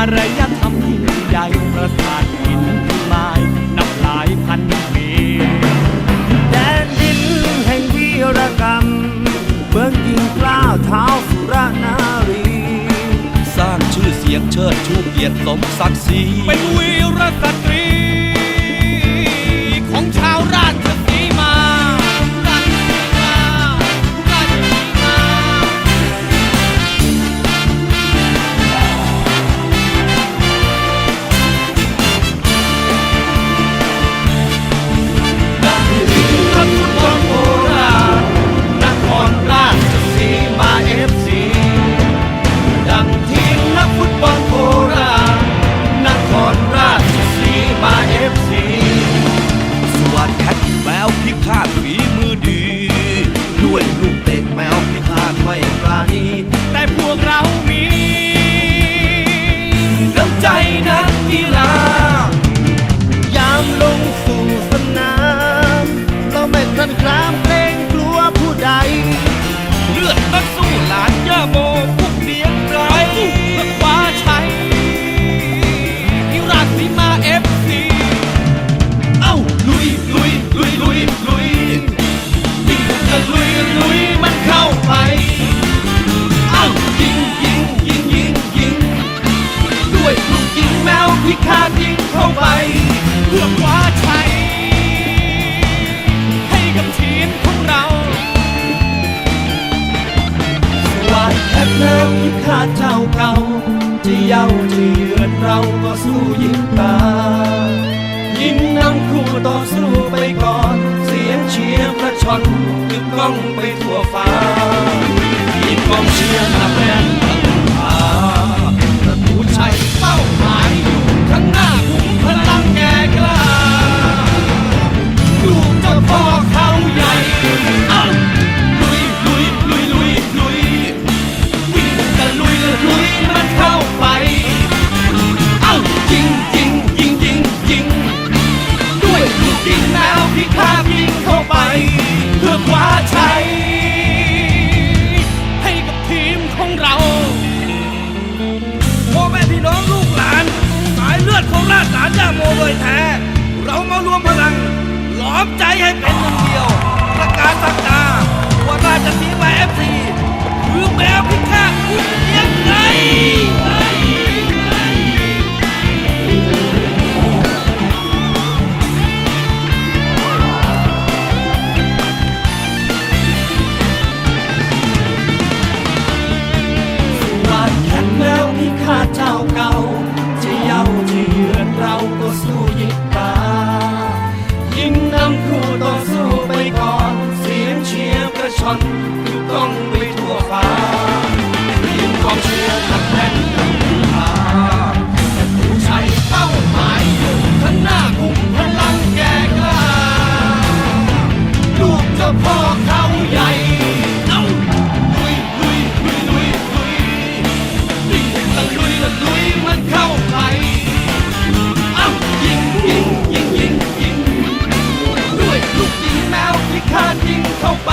อารยธรรมยิ่งใหญ่ประสาทหินลายนับหลายพันปีแดนดินแห่งวีรกรรม เมืองยิงกล้าเท้าสุรนารี สร้างชื่อเสียงเชิดชูเกียรติสมศักดิ์ศรีเป็นวีรสตรี and climb. เย้าที่เลือดเราก็สู้ยิ้มตา ยิงนำคู่ต่อสู้ไปก่อน เสียงเชียร์กระชอนกึกก้องไปทั่วฟ้ายิงกองเชียร์มาแรง จะทิ้งไว้ เข้าไป